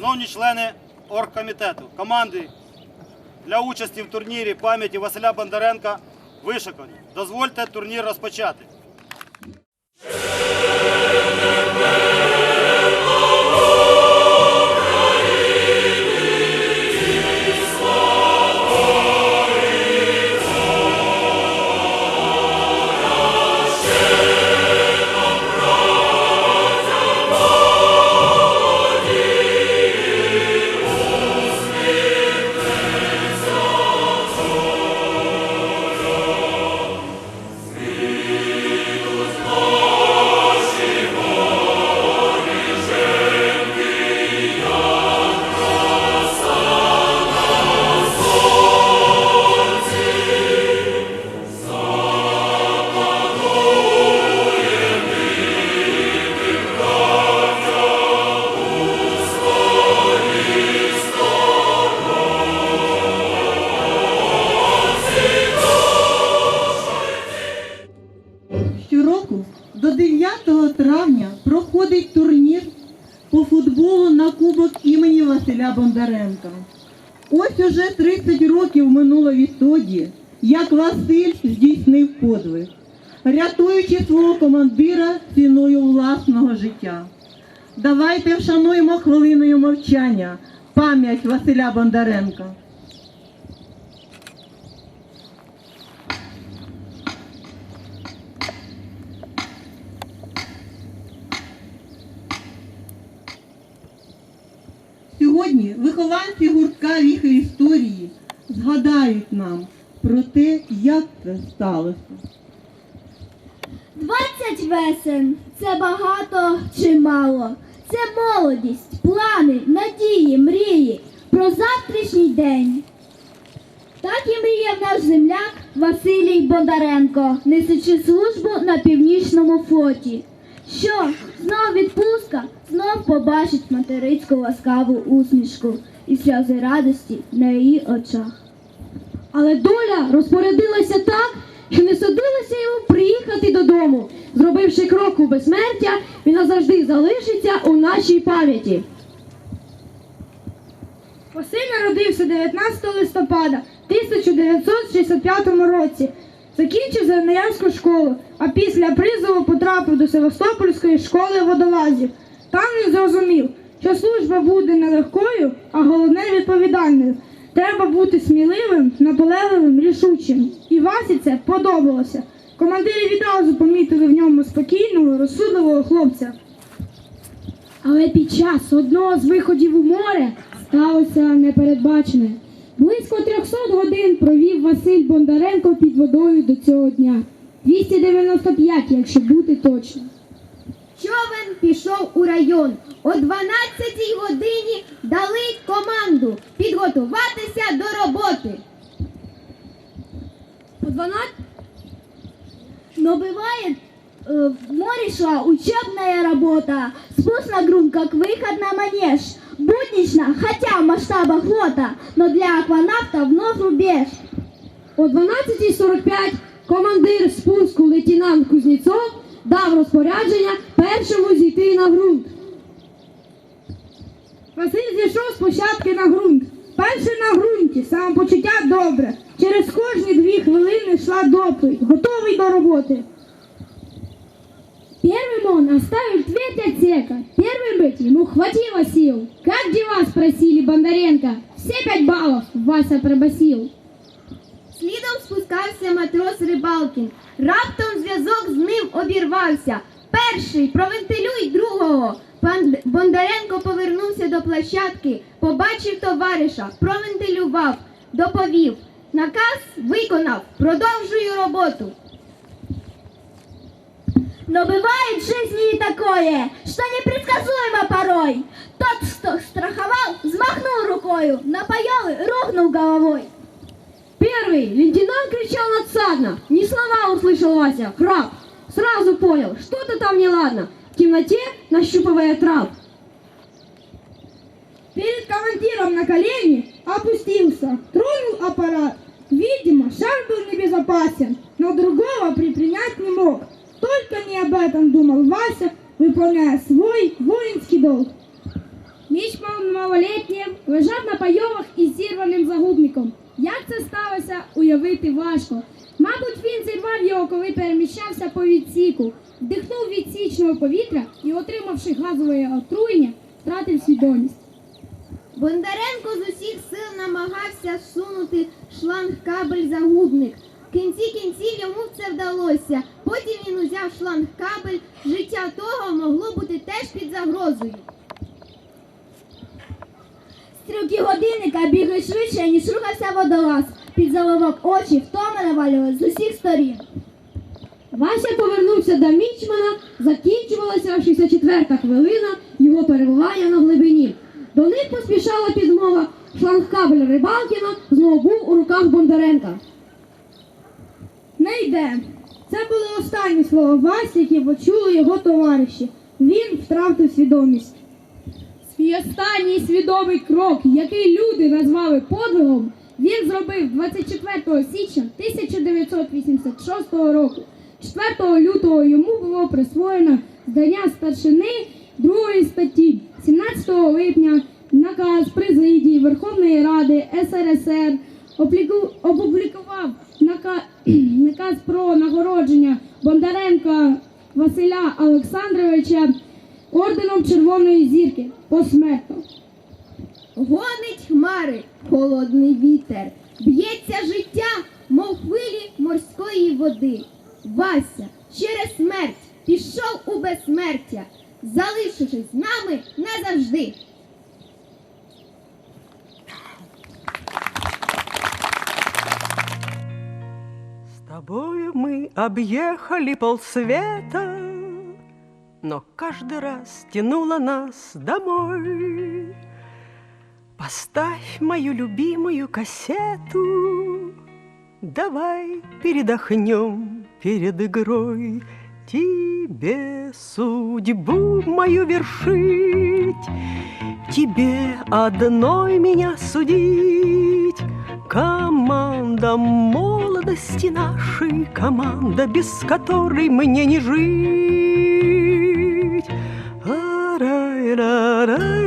Шановні члени оргкомітету, команди для участі в турнірі пам'яті Василя Бондаренка вишикані. Дозвольте турнір розпочати. 9 травня проходить турнір по футболу на кубок імені Василя Бондаренка. Ось уже 30 років минуло відтоді, як Василь здійснив подвиг, рятуючи свого командира ціною власного життя. Давайте вшануємо хвилиною мовчання пам'ять Василя Бондаренка. Сьогодні вихованці гуртка віхи історії згадають нам про те, як це сталося. 20 весен це багато чи мало. Це молодість, плани, надії, мрії про завтрашній день. Так і мріяв наш земляк Василій Бондаренко, несучи службу на північному флоті. Що, знов відпустка, знов побачить материцьку ласкаву усмішку і сльози радості на її очах. Але доля розпорядилася так, що не судилося йому приїхати додому. Зробивши крок у безсмертя, він назавжди залишиться у нашій пам'яті. Василь народився 19 листопада 1965 році. Закінчив Зеленоярську школу, а після призову потрапив до Севастопольської школи водолазів. Там він зрозумів, що служба буде нелегкою, а головне відповідальною. Треба бути сміливим, наполегливим, рішучим. І Васі це подобалося. Командири відразу помітили в ньому спокійного, розсудливого хлопця. Але під час одного з виходів у море сталося непередбачене. Близько 300 годин провів Василь Бондаренко під водою до цього дня. 295, якщо бути точно. Човен пішов у район. О 12 годині дали команду підготуватися до роботи. О 12 Но бывает, э, в море шла учебная работа, спуск на грунт как выход на манеж. Буднично, хотя в масштабах флота, но для акванавта вновь рубеж. О 12.45 командир спуску лейтенант Кузнєцов дав розпорядження першому зійти на ґрунт. Василь зійшов з площадки на ґрунт. Перший на ґрунті, самопочуття добре. Через кожні дві хвилини йшла доповідь, готовий до роботи. Первым он оставил треть отсека. Первый быть ему хватило сил. Как дела, спросили Бондаренко. Все пять баллов Вася пробасил. Слідом спускався матрос Рибалкін. Раптом зв'язок з ним обірвався. Перший провентилюй другого. Пан Бондаренко повернувся до площадки, побачив товариша, провентилював, доповів. Наказ виконав. Продовжую роботу. Но бывает в жизни и такое, что непредсказуемо порой. Тот, кто страховал, взмахнул рукою, напоел и рухнул головой. Первый лейтенант кричал надсадно. Ни слова услышал Вася. Храп. Сразу понял, что-то там неладно. В темноте нащупывая трап. Перед командиром на колени опустился, тронул аппарат. Видимо, шар был небезопасен, но другого предпринять не мог. Только не об этом думал Вася, выполняя свой воинский долг. Мічман малолітнім лежав на пайовах із зірваним загубником. Як це сталося, уявити важко. Мабуть, він зірвав його, коли переміщався по відсіку, вдихнув відсічного повітря і, отримавши газове отруєння, втратив свідомість. Бондаренко з усіх сил намагався всунути шланг кабель загубник. В кінці кінців йому це вдалося. Потім він узяв шланг кабель. Життя того могло бути теж під загрозою. Стрілки годинника бігли швидше, ніж рухався водолаз. Під заливок очі втома навалювали з усіх сторін. Вася повернувся до мічмана, закінчувалася 64-та хвилина його перебування на глибині. До них поспішала підмова. Шлангкабель Рибалкіна знову був у руках Бондаренка. Не йде. Це були останні слова Васі, які почули його товариші. Він втратив свідомість. Свій останній свідомий крок, який люди назвали подвигом, він зробив 24 січня 1986 року. 4 лютого йому було присвоєно здання старшини другої статті. 17 липня наказ президії Верховної Ради СРСР опублікував нака- наказ про нагородження Бондаренка Василя Олександровича орденом Червоної зірки посмертно. Гонить хмари, холодний вітер, б'ється життя, мов хвилі морської води. Вася через смерть пішов у безсмертя, залишившись з нами назавжди. Тобою мы объехали полсвета, Но каждый раз тянуло нас домой. Поставь мою любимую кассету, Давай передохнем перед игрой. Тебе судьбу мою вершить, Тебе одной меня судить. Команда радости нашей команда, без которой мне не жить. Ра-ра-ра.